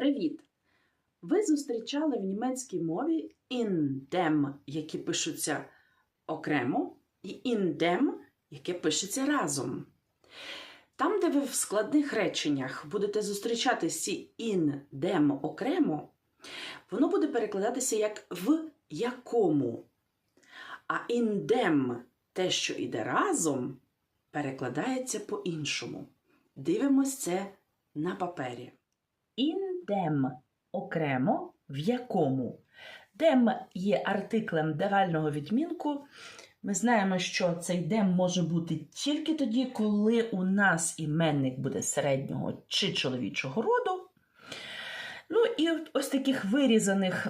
Привіт! Ви зустрічали в німецькій мові dem, які пишуться окремо, і dem, яке пишеться разом. Там, де ви в складних реченнях будете зустрічати ці in окремо, воно буде перекладатися як в якому. А dem, те, що йде разом, перекладається по-іншому. Дивимось це на папері. In dem окремо в якому. Dem є артиклем давального відмінку. Ми знаємо, що цей dem може бути тільки тоді, коли у нас іменник буде середнього чи чоловічого роду. Ну і ось таких вирізаних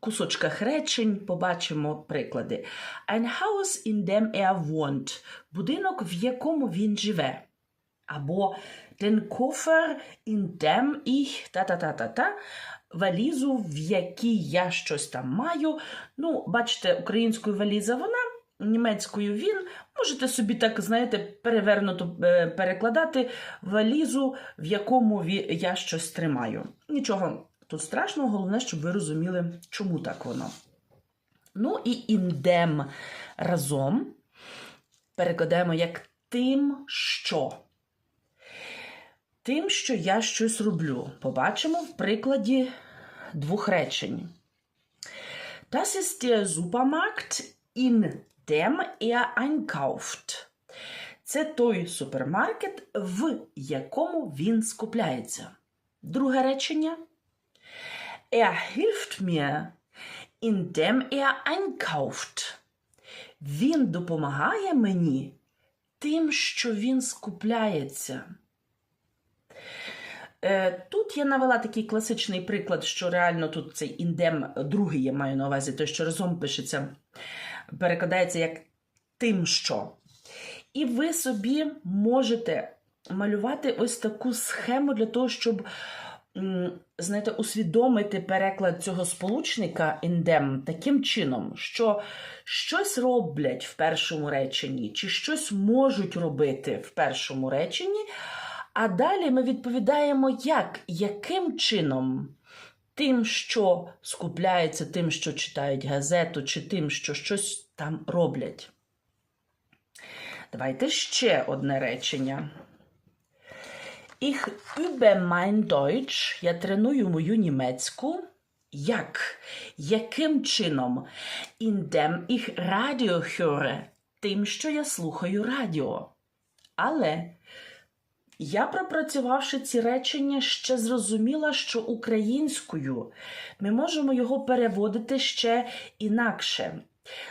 кусочках речень побачимо приклади. Ein Haus, in dem er wohnt. Будинок, в якому він живе. Або den Koffer, in dem ich та-та-та-та-та, валізу, в якій я щось там маю. Ну, бачите, українською валіза вона, німецькою він. Можете собі так, знаєте, перевернуто е, перекладати валізу, в якому я щось тримаю. Нічого тут страшного, головне, щоб ви розуміли, чому так воно. Ну і dem разом перекладаємо як тим, що. Тим, що я щось роблю. Побачимо в прикладі двох речень. Das ist der Supermarkt, in dem er einkauft. Це той супермаркет, в якому він скупляється. Друге речення. Er hilft mir, indem er einkauft. Він допомагає мені тим, що він скупляється. Е, Тут я навела такий класичний приклад, що реально тут цей індем, другий я маю на увазі, той, що разом пишеться, перекладається як тим, що. І ви собі можете малювати ось таку схему для того, щоб знаєте, усвідомити переклад цього сполучника індем таким чином, що щось роблять в першому реченні, чи щось можуть робити в першому реченні. А далі ми відповідаємо, як, яким чином тим, що скупляється, тим, що читають газету, чи тим, що щось там роблять. Давайте ще одне речення. Ich übe mein Deutsch, я треную мою німецьку. Як? Яким чином? Indem ich Radio höre. Тим, що я слухаю радіо. Але я, пропрацювавши ці речення, ще зрозуміла, що українською ми можемо його переводити ще інакше.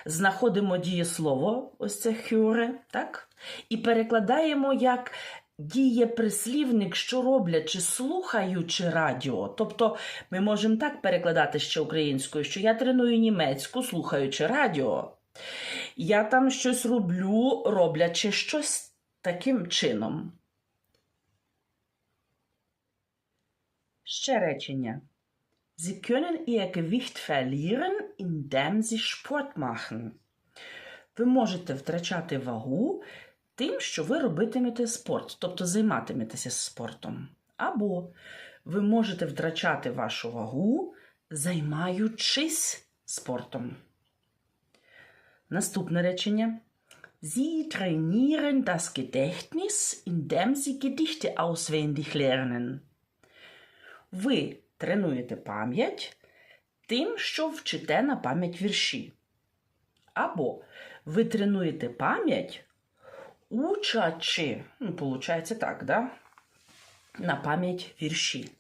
Знаходимо дієслово, ось це хюре, так? І перекладаємо як дієприслівник, що роблячи, слухаючи радіо. Тобто ми можемо так перекладати ще українською, що я треную німецьку, слухаючи радіо. Я там щось роблю, роблячи щось таким чином. Ще речення. Sie können ihr Gewicht verlieren, indem sie Sport machen. Ви можете втрачати вагу тим, що ви робитимете спорт, тобто займатиметеся спортом. Або ви можете втрачати вашу вагу, займаючись спортом. Наступне речення. Sie trainieren das Gedächtnis, indem sie Gedichte auswendig lernen. Ви тренуєте пам'ять тим, що вчите на пам'ять вірші. Або ви тренуєте пам'ять, учачи, ну, получається так, да? на пам'ять вірші.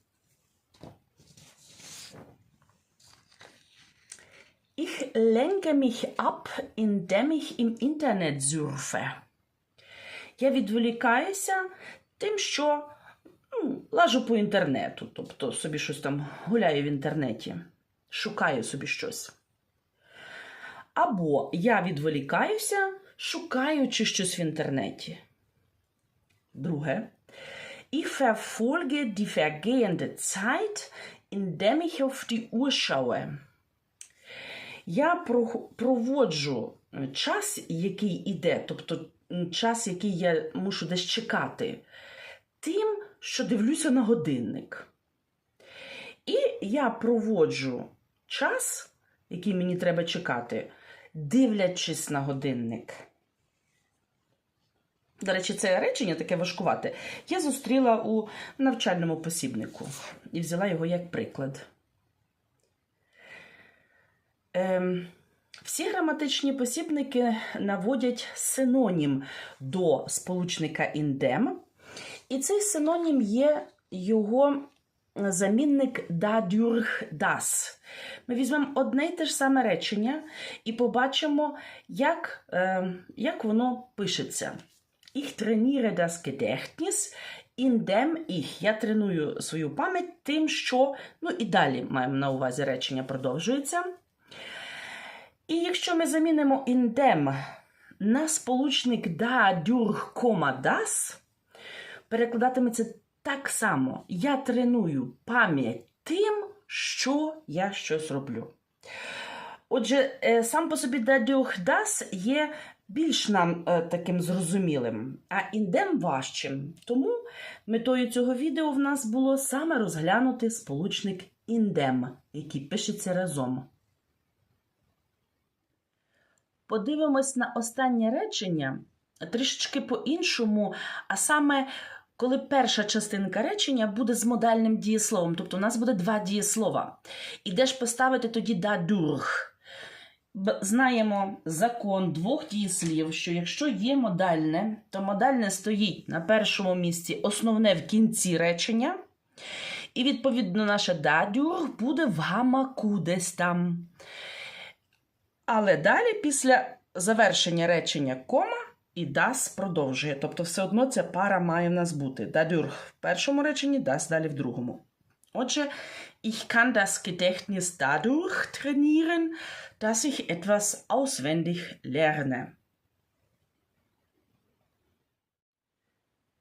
Ich lenke mich ab, indem ich im Internet surfe. Я відволікаюся тим, що лажу по інтернету, тобто собі щось там гуляю в інтернеті, шукаю собі щось. Або я відволікаюся, шукаючи щось в інтернеті. Друге. Ich verfolge die vergehende Zeit, indem ich auf die Uhr schaue. Я проводжу час, який іде, тобто час, який я мушу десь чекати, тим, що дивлюся на годинник. І я проводжу час, який мені треба чекати, дивлячись на годинник. До речі, це речення таке важкувате. Я зустріла у навчальному посібнику і взяла його як приклад. Ем, всі граматичні посібники наводять синонім до сполучника індем, і цей синонім є його замінник dadurch das. Ми візьмемо одне й те ж саме речення і побачимо, як, е, як воно пишеться. Ich trainiere das Gedächtnis, indem ich. Я треную свою пам'ять тим, що. Ну і далі маємо на увазі речення продовжується. І якщо ми замінимо indem на сполучник da, durch, кома, das, перекладатиметься так само. Я треную пам'ять тим, що я щось роблю. Отже, е, сам по собі durch, є більш нам е, таким зрозумілим, а індем важчим. Тому метою цього відео в нас було саме розглянути сполучник індем, який пишеться разом. Подивимось на останнє речення трішечки по-іншому, а саме, коли перша частинка речення буде з модальним дієсловом, тобто у нас буде два дієслова. І де ж поставити тоді dadurch? Б- Знаємо закон двох дієслів, що якщо є модальне, то модальне стоїть на першому місці, основне в кінці речення. І, відповідно, наше dadurch буде в гамаку десь там. Але далі, після завершення речення кома, і das продовжує. Тобто, все одно ця пара має в нас бути. Dadurch в першому реченні, das далі в другому. Отже, ich kann das Gedächtnis dadurch trainieren, dass ich etwas auswendig lerne.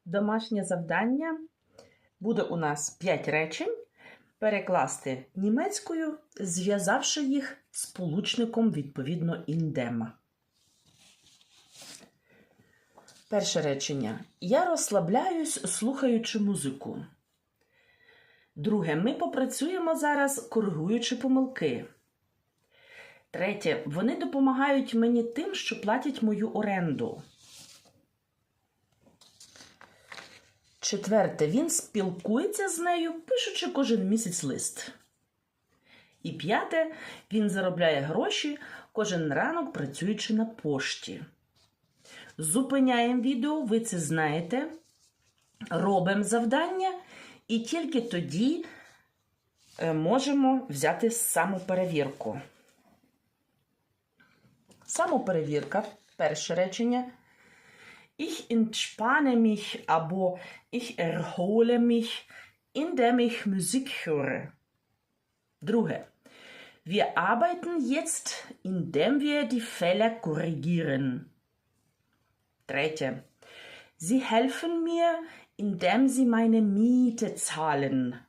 Домашнє завдання буде у нас 5 речень перекласти німецькою, зв'язавши їх сполучником відповідно індема. Перше речення. Я розслабляюсь, слухаючи музику. Друге. Ми попрацюємо зараз, коригуючи помилки. Третє. Вони допомагають мені тим, що платять мою оренду. Четверте. Він спілкується з нею, пишучи кожен місяць лист. І п'яте. Він заробляє гроші кожен ранок, працюючи на пошті. Зупиняємо відео, ви це знаєте. Робимо завдання, і тільки тоді е, можемо взяти самоперевірку. Самоперевірка, перше речення. Ich entspanne mich або ich erhole mich, indem ich Musik höre. Друге. Wir arbeiten jetzt, indem wir die Fälle korrigieren. Dritte. Sie helfen mir, indem sie meine Miete zahlen.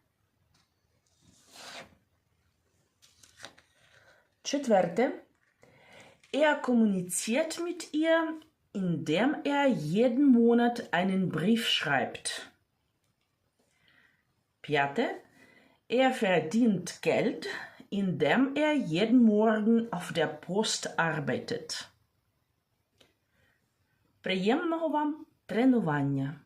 Четверте. Er kommuniziert mit ihr, indem er jeden Monat einen Brief schreibt. Piate. Er verdient Geld, indem er jeden Morgen auf der Post arbeitet. Приємного вам тренування!